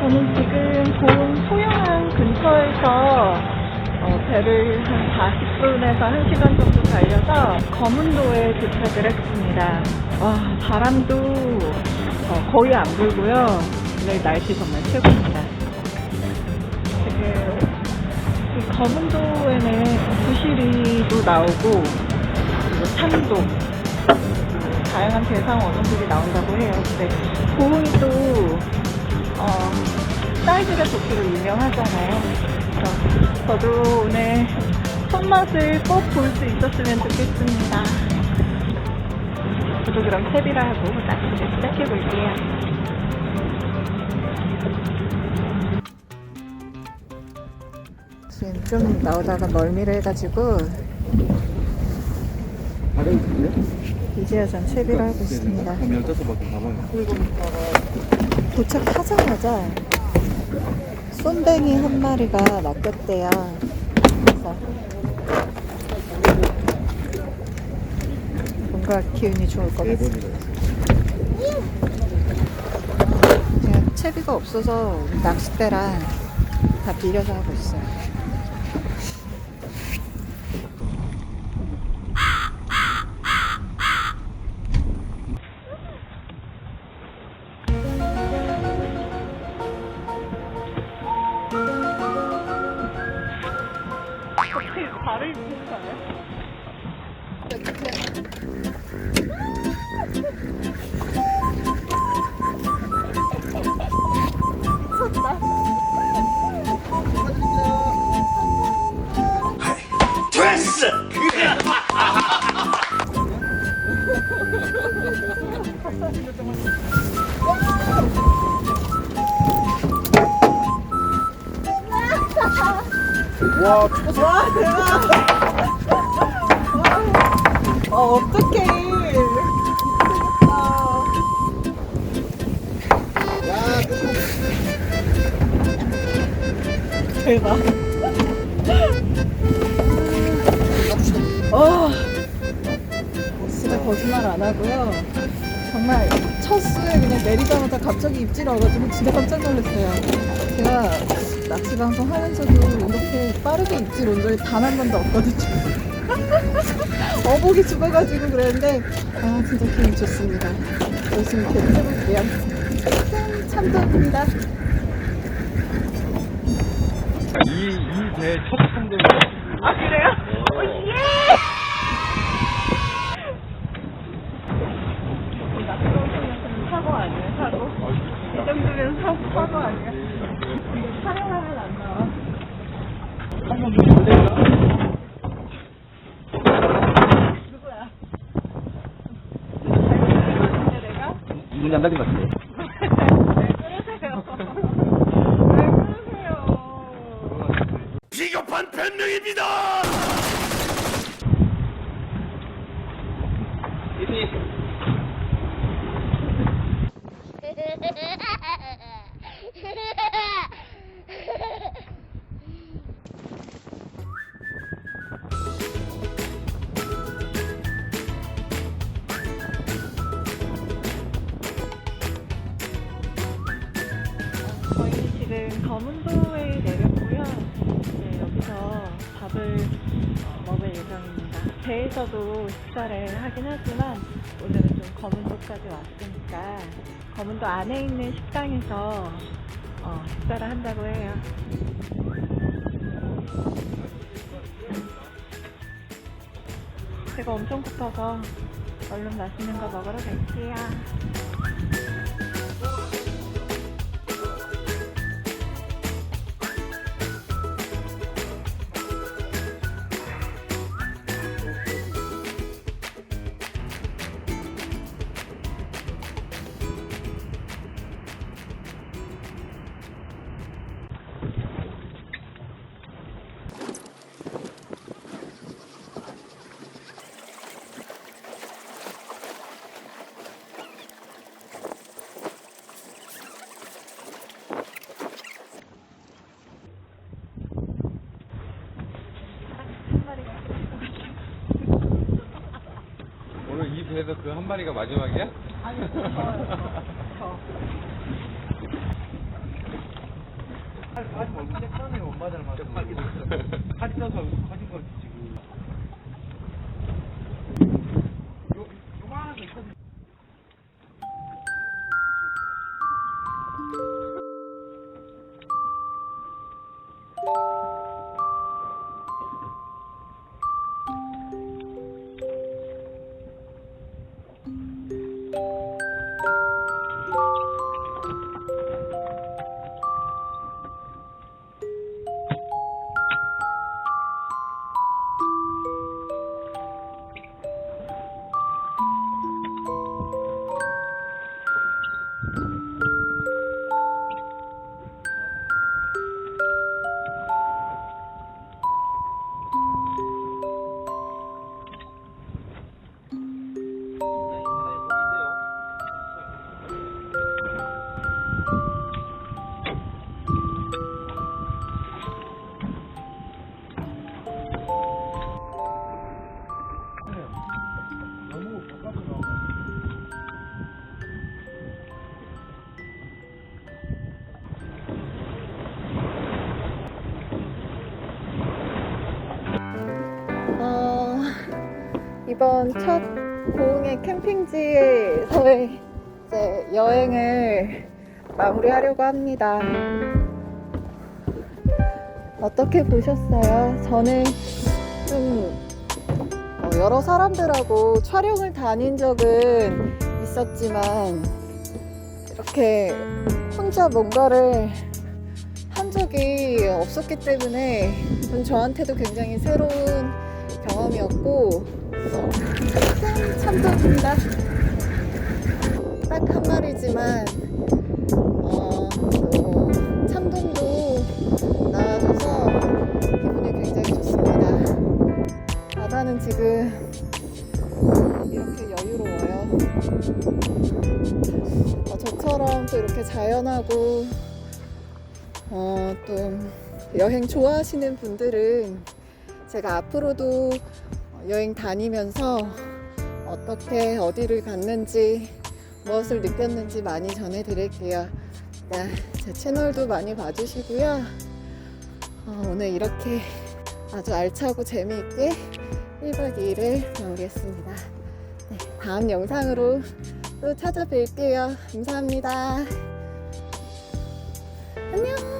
저는 지금 고흥 소영항 근처에서 어, 배를 한 40분에서 1시간 정도 달려서 검은도에 도착을 했습니다. 와, 바람도 어, 거의 안 불고요. 오늘 날씨 정말 최고입니다. 지금 이 검은도에는 부시리도 나오고 그리고 그리고 다양한 대상 어종들이 나온다고 해요. 근데 고흥이 또 어, 사이즈가 좋기로 유명하잖아요. 그래서 저도 오늘 손맛을 꼭 볼 수 있었으면 좋겠습니다. 저도 그럼 채비를 하고 낚시를 시작해 볼게요. 지금 좀 나오다가 멀미를 해가지고? 이제야 전 채비를 하고 있습니다. 한 15바퀴 가봐요. 도착하자마자 쏨뱅이 한 마리가 낚였대요. 그래서 뭔가 기운이 좋을 것 같습니다. 제가 채비가 없어서 낚싯대랑 다 빌려서 하고 있어요. 와. 와 대박! 어 어떡해! 아, 야, 대박! 어, 진짜 거짓말 안 하고요. 정말 첫 수에 그냥 내리자마자 갑자기 입질이 와가지고 진짜 깜짝 놀랐어요. 제가 낚시 방송 하면서도 이렇게 빠르게 입질 온 적이 단 한 번도 없거든요. 어복이 죽어가지고 그랬는데 아 진짜 기분 좋습니다. 열심히 계속 해볼게요. 짠! 참돔입니다. 이, 이배첫 참돔. 아 그래요? 어. 예! 낚시방송에서는 사고 아니에요 사고? 이 정도면 사, 사고 아니야? 근데 촬영하면 안 나와. 한번 주시 볼래요? 누구야? 잘못했는데 내가? 문이 안 닫힌 것 같은데. 비겁한 변명입니다! 저희 지금 검은도에 내렸고요. 이제 여기서 밥을 어, 먹을 예정입니다. 배에서도 식사를 하긴 하지만 오늘은 좀 검은도까지 왔으니까 검은도 안에 있는 식당에서 어, 식사를 한다고 해요. 제가 엄청 고파서 얼른 맛있는 거 먹으러 갈게요. 한 마리가 마지막이야? 아니, 저, 저. 하지 말고 쬐까네 엄마 닮았어. 살이 쪄서 커진 거 이번 첫 고흥의 캠핑지에서의 이제 여행을 마무리하려고 합니다. 어떻게 보셨어요? 저는 좀 어, 여러 사람들하고 촬영을 다닌 적은 있었지만 이렇게 혼자 뭔가를 한 적이 없었기 때문에 좀 저한테도 굉장히 새로운 경험이었고 참 참돔입니다. 딱 한 마리지만 어, 또 참돔도 나와줘서 기분이 굉장히 좋습니다. 바다는 지금 이렇게 여유로워요. 어, 저처럼 또 이렇게 자연하고 어, 또 여행 좋아하시는 분들은 제가 앞으로도 여행 다니면서 어떻게 어디를 갔는지 무엇을 느꼈는지 많이 전해드릴게요. 네, 제 채널도 많이 봐주시고요. 어, 오늘 이렇게 아주 알차고 재미있게 1박 2일을 마무리했습니다. 네, 다음 영상으로 또 찾아뵐게요. 감사합니다. 안녕!